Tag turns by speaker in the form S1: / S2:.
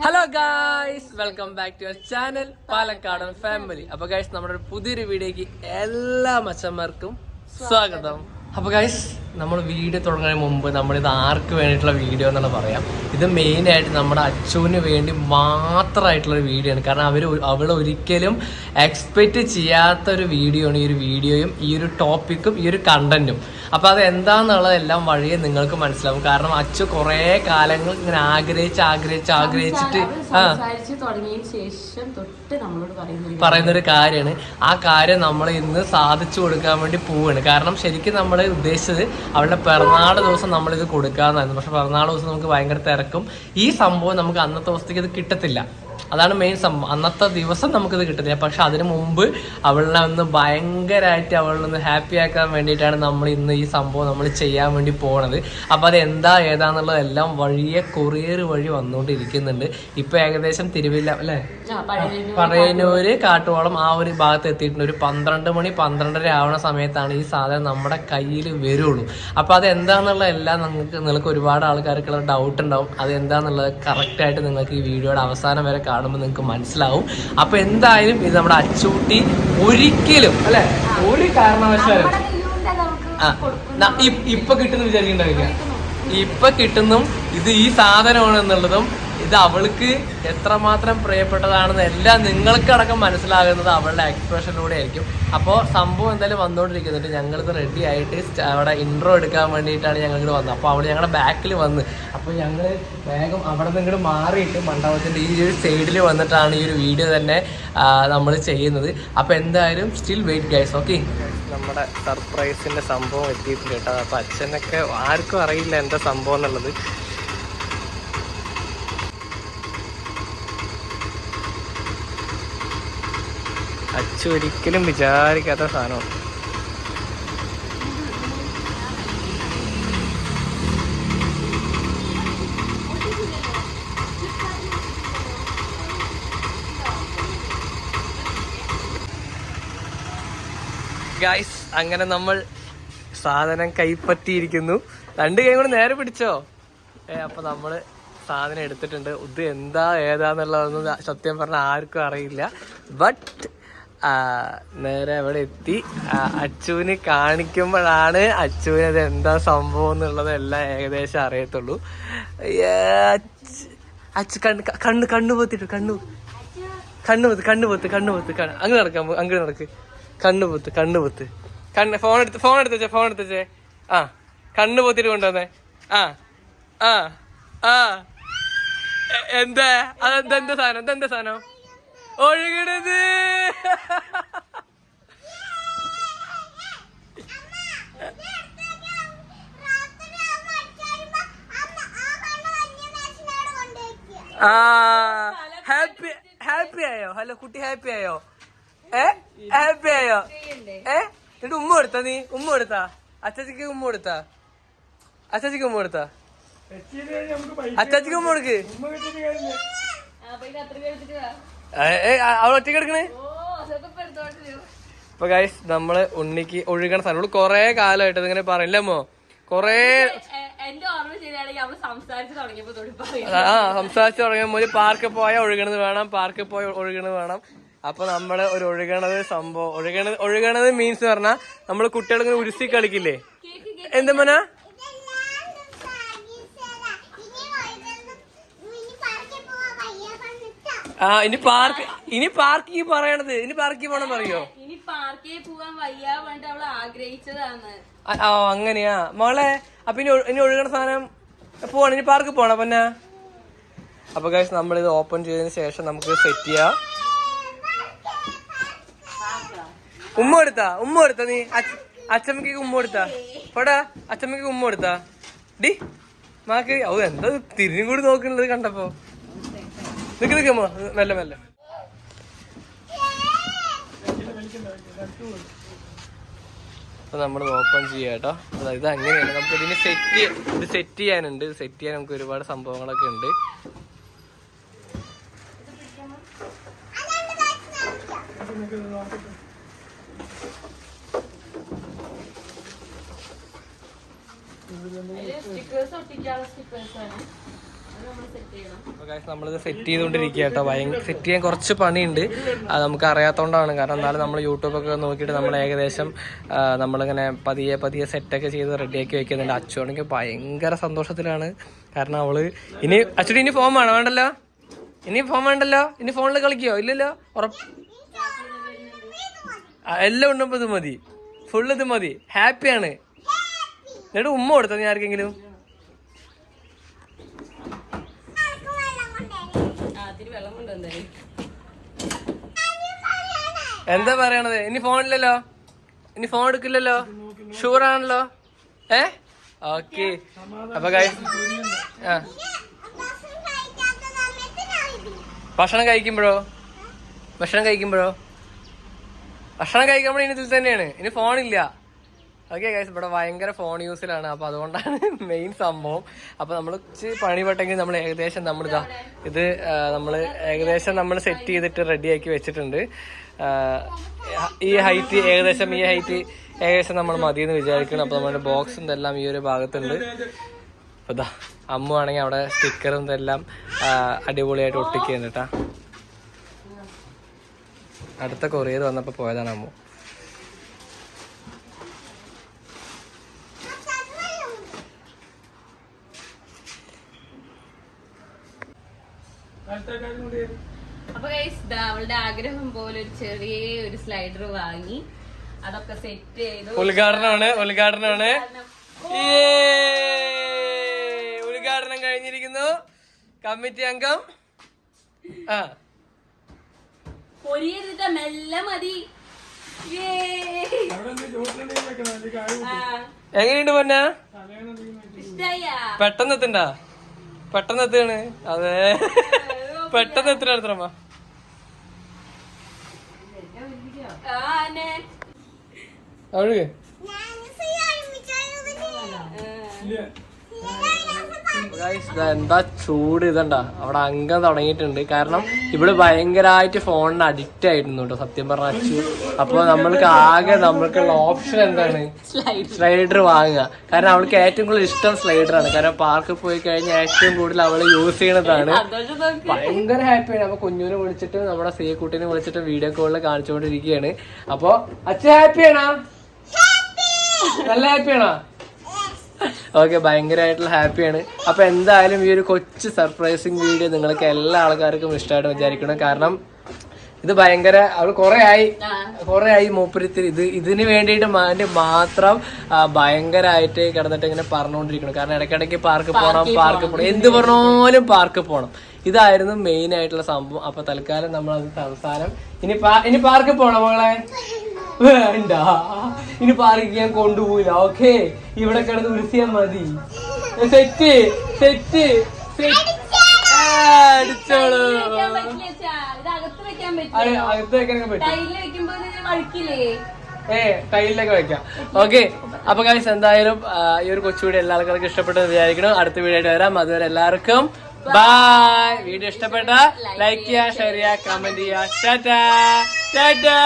S1: Hello guys welcome back to channel പാലക്കാടൻ family അപ്പൊ guys നമ്മുടെ പുതിയൊരു വീഡിയോക്ക് എല്ലാ മച്ചന്മാർക്കും സ്വാഗതം. അപ്പൊ ഗായ്സ് നമ്മൾ വീഡിയോ തുടങ്ങുന്നതിന് മുമ്പ് നമ്മളിത് ആർക്ക് വേണ്ടിയിട്ടുള്ള വീഡിയോ എന്നാണ് പറയാം. ഇത് മെയിനായിട്ട് നമ്മുടെ അച്ചുവിന് വേണ്ടി മാത്രമായിട്ടുള്ളൊരു വീഡിയോ ആണ്. കാരണം അവർ അവൾ ഒരിക്കലും എക്സ്പെക്റ്റ് ചെയ്യാത്ത ഒരു വീഡിയോ ആണ് ഈ ഒരു വീഡിയോയും ഈ ഒരു ടോപ്പിക്കും ഈ ഒരു കണ്ടന്റും അപ്പോൾ അത് എന്താന്നുള്ളതെല്ലാം വഴിയെ നിങ്ങൾക്ക് മനസ്സിലാവും. കാരണം അച്ചു കുറേ കാലങ്ങൾ ഇങ്ങനെ ആഗ്രഹിച്ച് ആഗ്രഹിച്ച് ആഗ്രഹിച്ചിട്ട് ആ
S2: സംസാരിച്ച് ശേഷം തൊട്ട് നമ്മളോട് പറയുന്നത്
S1: പറയുന്ന ഒരു കാര്യമാണ്. ആ കാര്യം നമ്മൾ ഇന്ന് സാധിച്ചു കൊടുക്കാൻ വേണ്ടി പോവാണ്. കാരണം ശരിക്കും നമ്മൾ ഉദ്ദേശിച്ചത് അവളുടെ പിറന്നാൾ ദിവസം നമ്മളിത് കൊടുക്കാന്നായിരുന്നു. പക്ഷെ പിറന്നാൾ ദിവസം നമുക്ക് ഭയങ്കര തിരക്കും. ഈ സംഭവം നമുക്ക് അന്നത്തെ ദിവസത്തേക്ക് ഇത് കിട്ടത്തില്ല. അതാണ് മെയിൻ സംഭവം അന്നത്തെ ദിവസം നമുക്കിത് കിട്ടുന്നില്ല. പക്ഷെ അതിനു മുമ്പ് അവളെ ഒന്ന് ഭയങ്കരമായിട്ട് അവളെ ഒന്ന് ഹാപ്പി ആക്കാൻ വേണ്ടിയിട്ടാണ് നമ്മൾ ഇന്ന് ഈ സംഭവം നമ്മൾ ചെയ്യാൻ വേണ്ടി പോണത്. അപ്പോൾ അത് എന്താ ഏതാന്നുള്ളതെല്ലാം വഴിയെ കൊറിയർ വഴി വന്നുകൊണ്ടിരിക്കുന്നുണ്ട് ഇപ്പൊ ഏകദേശം തിരുവില്ല അല്ലേ?
S2: പറയുന്നൂര്
S1: പഴയനൂര് കാട്ടുവളം. ആ ഒരു ഭാഗത്ത് എത്തിയിട്ടുണ്ട്. ഒരു പന്ത്രണ്ട് മണി പന്ത്രണ്ടര ആവണ സമയത്താണ് ഈ സാധനം നമ്മുടെ കയ്യിൽ വരുള്ളൂ. അപ്പോൾ അത് എന്താണെന്നുള്ള എല്ലാം നിങ്ങൾക്ക് നിങ്ങൾക്ക് ഒരുപാട് ആൾക്കാർക്കുള്ള ഡൗട്ട് ഉണ്ടാവും. അത് എന്താണെന്നുള്ളത് കറക്റ്റായിട്ട് നിങ്ങൾക്ക് ഈ വീഡിയോയുടെ അവസാനം വരെ കാണുമ്പോൾ നിങ്ങൾക്ക് മനസ്സിലാവും. അപ്പൊ എന്തായാലും ഇത് നമ്മുടെ അച്ചൂട്ടി ഒരിക്കലും അല്ലെ? ഒരു കാരണവശാലും ആ ഇപ്പൊ കിട്ടുന്ന വിചാരിക്കണ്ടാവില്ല ഇപ്പൊ കിട്ടുന്നും. ഇത് ഈ സാധനമാണ് എന്നുള്ളതും ഇത് അവൾക്ക് എത്രമാത്രം പ്രിയപ്പെട്ടതാണെന്ന് എല്ലാം നിങ്ങൾക്കടക്കം മനസ്സിലാകുന്നത് അവളുടെ എക്സ്പ്രഷനിലൂടെ ആയിരിക്കും അപ്പോൾ സംഭവം എന്തായാലും വന്നുകൊണ്ടിരിക്കുന്നുണ്ട് ഞങ്ങളിത് റെഡി ആയിട്ട് അവിടെ ഇൻട്രോ എടുക്കാൻ വേണ്ടിയിട്ടാണ് ഞങ്ങൾ ഇങ്ങോട്ട് വന്നത്. അപ്പോൾ അവൾ ഞങ്ങളുടെ ബാക്കിൽ വന്ന്. അപ്പോൾ ഞങ്ങൾ വേഗം അവിടെ നിന്ന് ഇങ്ങോട്ട് മാറിയിട്ട് മണ്ഡപത്തിന്റെ ഈ ഒരു സൈഡിൽ വന്നിട്ടാണ് ഈ ഒരു വീഡിയോ തന്നെ നമ്മൾ ചെയ്യുന്നത്. അപ്പോൾ എന്തായാലും സ്റ്റിൽ വെയിറ്റ് ഗൈസ് ഓക്കെ നമ്മുടെ സർപ്രൈസിന്റെ സംഭവം എത്തിയിട്ടുണ്ട് കേട്ടോ. അപ്പോൾ അച്ഛനൊക്കെ ആർക്കും അറിയില്ല എന്താ സംഭവം എന്നുള്ളത്. അച്ഛ ഒരിക്കലും വിചാരിക്കാത്ത സാധനമാണ്. ഗായ്സ് അങ്ങനെ നമ്മൾ സാധനം കൈപ്പറ്റിയിരിക്കുന്നു. രണ്ട് കൈ കൂടെ നേരെ പിടിച്ചോ? ഏ അപ്പൊ നമ്മൾ സാധനം എടുത്തിട്ടുണ്ട്. ഇത് എന്താ ഏതാന്നുള്ളതൊന്നും സത്യം പറഞ്ഞാൽ ആർക്കും അറിയില്ല. ബട്ട് നേരെ അവിടെ എത്തി. അച്ചുവിനെ കാണിക്കുമ്പോഴാണ് അച്ചുവിന് അത് എന്താ സംഭവം എന്നുള്ളത് എല്ലാം ഏകദേശം അറിയത്തുള്ളൂ. അച്ച്- കണ്ണ് കണ്ണ് കണ്ണു പൊത്തിട്ടു കണ്ണു. കണ്ണു പൊത്ത് കണ്ണു പൊത്ത് കണ്ണു പൊത്ത് അങ്ങ് നടക്കാം അങ്ങ് നടക്ക്. കണ്ണു പൊത്ത് കണ്ണു പൊത്ത്. കണ്ണ് ഫോൺ എടുത്ത് ഫോൺ എടുത്തേ ഫോൺ എടുത്തേ ആ കണ്ണു പൊത്തിട്ട് കൊണ്ടുവന്നേ. ആ ആ ആ. എന്താ? അതെന്താ സാധനം? എന്താ സാധനം? ഒഴുകണത് ആ ഹാപ്പി ഹാപ്പി ആയോ? ഹലോ കുട്ടി ഹാപ്പി ആയോ? ഏ ഹാപ്പി ആയോ? ഏ എന്നിട്ട് ഉമ്മ കൊടുത്താ നീ? ഉമ്മ കൊടുത്താ? അച്ചാച്ചിക്ക് ഉമ്മ കൊടുത്താ? അച്ചാച്ചിക്ക് ഉമ്മ കൊടുത്താ? അച്ചാച്ചിക്ക് ഉമ്മ കൊടുക്ക്. അവൾ ഒറ്റയ്ക്ക് എടുക്കണേ ഇപ്പൊ ഗൈസ് നമ്മൾ ഉണ്ണിക്ക് ഒഴുകണ സ്ഥലം. ഇവിടെ കൊറേ കാലമായിട്ട് ഇങ്ങനെ പറയില്ലമ്മോ കൊറേ
S2: ആ സംസാരിച്ച് തുടങ്ങിയപ്പോ
S1: തുടങ്ങുമ്പോൾ പാർക്കിൽ പോയാൽ ഒഴുകണത് വേണം പാർക്കിൽ പോയ ഒഴുകണത് വേണം. അപ്പൊ നമ്മൾ ഒരു ഒഴുകണത് സംഭവം ഒഴുകണത് ഒഴുകണത് മീൻസ് പറഞ്ഞാ നമ്മൾ കുട്ടികളിങ്ങനെ ഉരുസി കളിക്കില്ലേ? എന്താ ആ ഇനി പാർക്ക് ഇനി പാർക്കി പറയണത്. ഇനി പാർക്കി പോണം പറയോ
S2: ഇനി പാർക്കിൽ പോവാൻ വയ്യ വേണ്ട അവൾ ആഗ്രഹിച്ചതാണ്.
S1: ആ ആ, അങ്ങനെയാ. മോളെ അപ്പൊ ഇനി ഒഴു- ഇനി ഒഴുകണ സാധനം പോവാണ്. ഇനി പാർക്ക് പോണ പിന്നെ? അപ്പൊ ഗൈസ് ഇത് ഓപ്പൺ ചെയ്തതിന് ശേഷം നമുക്ക് സെറ്റ് ചെയ്യാം. ഉമ്മ കൊടുത്താ? ഉമ്മ കൊടുത്താ നീ? അച്ഛ- അച്ചമ്മക്ക് ഉമ്മ കൊടുത്താ? പോടാ അച്ചമ്മക്ക് ഉമ്മ കൊടുത്താ? ഡി മാക്ക് ഓ എന്താ തിരിഞ്ഞും കൂടി നോക്കുന്നത് കണ്ടപ്പോ? നിക്ക് നിക്ക് മെല്ലെ മെല്ലെ. അപ്പൊ നമ്മൾ ഓപ്പൺ ചെയ്യാട്ടോ ഇത് അങ്ങനെയാണ്. നമുക്ക് ഇതിന് സെറ്റ് ഇത് സെറ്റ് ചെയ്യാനുണ്ട്. സെറ്റ് ചെയ്യാൻ നമുക്ക് ഒരുപാട് സംഭവങ്ങളൊക്കെ ഉണ്ട്.
S2: സ്റ്റിക്കേഴ്സ് ഒട്ടിക്കാനുള്ള സ്റ്റിക്കേഴ്സ് ആണ്.
S1: നമ്മളിത് സെറ്റ് ചെയ്തുകൊണ്ടിരിക്കുക കേട്ടോ. ഭയങ്കര സെറ്റ് ചെയ്യാൻ കുറച്ച് പണിയുണ്ട്. അത് നമുക്ക് അറിയാത്തതുകൊണ്ടാണ് കാരണം എന്നാലും നമ്മൾ യൂട്യൂബൊക്കെ നോക്കിയിട്ട് നമ്മൾ ഏകദേശം നമ്മളിങ്ങനെ പതിയെ പതിയെ സെറ്റൊക്കെ ചെയ്ത് റെഡിയാക്കി വെക്കുന്നുണ്ട്. അച്ചുവാണെങ്കിൽ ഭയങ്കര സന്തോഷത്തിലാണ്. കാരണം അവൾ ഇനി അച്ചുടി ഇനി ഫോം വേണം? വേണ്ടല്ലോ? ഇനി ഫോം വേണ്ടല്ലോ? ഇനി ഫോണിൽ കളിക്കോ? ഇല്ലല്ലോ? ഉറപ്പ് എല്ലാം ഉണ്ടപ്പോൾ ഇത് മതി. ഫുള്ള് ഇത് മതി. ഹാപ്പിയാണ് എന്നിട്ട് ഉമ്മ കൊടുത്തോ ഞാൻ ആർക്കെങ്കിലും? എന്താ പറയണത്? ഇനി ഫോണില്ലല്ലോ ഇനി ഫോൺ എടുക്കില്ലല്ലോ? ഷുവർ ആണല്ലോ? ഏ? ഓക്കെ അപ്പൊ ഭക്ഷണം കഴിക്കുമ്പോഴോ? ഭക്ഷണം കഴിക്കുമ്പോഴോ? ഭക്ഷണം കഴിക്കുമ്പോഴേ ഇനി ഇതിൽ തന്നെയാണ്. ഇനി ഫോണില്ല ഓക്കെ ഗൈസ് ഇവിടെ ഭയങ്കര ഫോൺ യൂസിലാണ് അപ്പൊ അതുകൊണ്ടാണ് മെയിൻ സംഭവം. അപ്പൊ നമ്മൾ പണി പെട്ടെങ്കിൽ നമ്മൾ ഏകദേശം നമ്മൾ നമ്മളിതാ ഇത് നമ്മൾ ഏകദേശം നമ്മൾ സെറ്റ് ചെയ്തിട്ട് റെഡിയാക്കി വെച്ചിട്ടുണ്ട്. ഈ ഹൈറ്റ് ഏകദേശം ഈ ഹൈറ്റ് ഏകദേശം നമ്മൾ മതിയെന്ന് വിചാരിക്കണം അപ്പൊ നമ്മുടെ ബോക്സും ഇതെല്ലാം ഈ ഒരു ഭാഗത്തുണ്ട്. അപ്പൊ ഇതാ അമ്മു ആണെങ്കിൽ അവിടെ സ്റ്റിക്കറും ഇതെല്ലാം അടിപൊളിയായിട്ട് ഒട്ടിക്കുന്നുണ്ട് കേട്ടാ. അടുത്ത കൊറിയർ വന്നപ്പോ പോയതാണ് അമ്മു.
S2: അപ്പൊ ഗൈസ് അവളുടെ ആഗ്രഹം പോലെ ഒരു ചെറിയ ഒരു സ്ലൈഡർ വാങ്ങി. അതൊക്കെ സെറ്റ് ചെയ്തു.
S1: ഉദ്ഘാടനമാണ് ഉദ്ഘാടനമാണ്! ഉദ്ഘാടനം. കഴിഞ്ഞിരിക്കുന്നു. കമ്മിറ്റി അംഗം. ആ.
S2: പൊരിയരുത മെല്ലെ മതി.
S1: എങ്ങനെയുണ്ട് പൊന്ന? പെട്ടെന്ന് എത്തണ്ട പെട്ടെന്ന് എത്താണ് അതെ പെട്ടെന്ന് എത്ര എടുത്തമ്മ. അവഴ് എന്താ ചൂട് ഇതണ്ട? അവിടെ അംഗം തുടങ്ങിയിട്ടുണ്ട്. കാരണം ഇവിടെ ഭയങ്കരമായിട്ട് ഫോണിന് അഡിക്റ്റ് ആയിരുന്നു കേട്ടോ സത്യം പറഞ്ഞ. അച്ചു അപ്പൊ നമ്മൾക്ക് ആകെ നമ്മൾക്കുള്ള ഓപ്ഷൻ എന്താണ്? സ്ലൈഡർ വാങ്ങുക. കാരണം അവൾക്ക് ഏറ്റവും കൂടുതൽ ഇഷ്ടം സ്ലൈഡറാണ് കാരണം പാർക്കിൽ പോയി കഴിഞ്ഞാൽ ഏറ്റവും കൂടുതൽ അവൾ യൂസ് ചെയ്യണതാണ്.
S2: ഭയങ്കര ഹാപ്പി
S1: ഭയങ്കര ഹാപ്പിയാണ് അപ്പൊ കുഞ്ഞുവിനെ വിളിച്ചിട്ട് നമ്മുടെ സീക്കുട്ടിനെ വിളിച്ചിട്ട് വീഡിയോ കോളിൽ കാണിച്ചുകൊണ്ടിരിക്കുകയാണ്. അപ്പൊ അച്ഛൻ ഹാപ്പിയാണോ നല്ല ഹാപ്പിയാണോ ഓക്കെ ഭയങ്കരമായിട്ടുള്ള ഹാപ്പിയാണ്. അപ്പൊ എന്തായാലും ഈ ഒരു കൊച്ചു സർപ്രൈസിങ് വീഡിയോ നിങ്ങൾക്ക് എല്ലാ ആൾക്കാർക്കും ഇഷ്ടമായിട്ട് വിചാരിക്കണം. കാരണം ഇത് ഭയങ്കര അവൾ കുറെ ആയി. കൊറേ ആയി മൂപ്പരിത്തിൽ. ഇത് ഇതിന് വേണ്ടിയിട്ട് മാന്റെ മാത്രം ഭയങ്കരമായിട്ട് കിടന്നിട്ട് ഇങ്ങനെ പറഞ്ഞുകൊണ്ടിരിക്കണം കാരണം ഇടയ്ക്കിടയ്ക്ക് പാർക്ക് പോകണം പാർക്ക് പോകണം എന്ത് പറഞ്ഞാലും പാർക്ക് പോകണം ഇതായിരുന്നു മെയിൻ ആയിട്ടുള്ള സംഭവം. അപ്പൊ തൽക്കാലം നമ്മൾ അത് അവസാനം. ഇനി ഇനി പാർക്ക് പോണോ മോളെ വേണ്ട. ഇനി പാർക്ക് ഞാൻ കൊണ്ടുപോയില്ല ഓക്കെ ഇവിടെ കിടന്ന് ഉരുസിയാ മതി. സെറ്റ് സെറ്റ് അടിച്ചോളൂ.
S2: അകത്ത്
S1: വെക്കാനൊക്കെ പറ്റും. ഏ ടൈലിലൊക്കെ വെക്കാം. ഓക്കെ അപ്പൊ കാശ് എന്തായാലും ഈ ഒരു കൊച്ചുകൂടി എല്ലാ ആൾക്കാർക്കും ഇഷ്ടപ്പെട്ടെന്ന് വിചാരിക്കണം അടുത്ത വീഡിയോ ആയിട്ട് വരാം. അതുവരെ എല്ലാവർക്കും ബായ് വീഡിയോ ഇഷ്ടപ്പെട്ട ലൈക്ക് ചെയ്യുക ഷെയർ ചെയ്യുക കമന്റ് ചെയ്യുക ടാറ്റാ ടാറ്റാ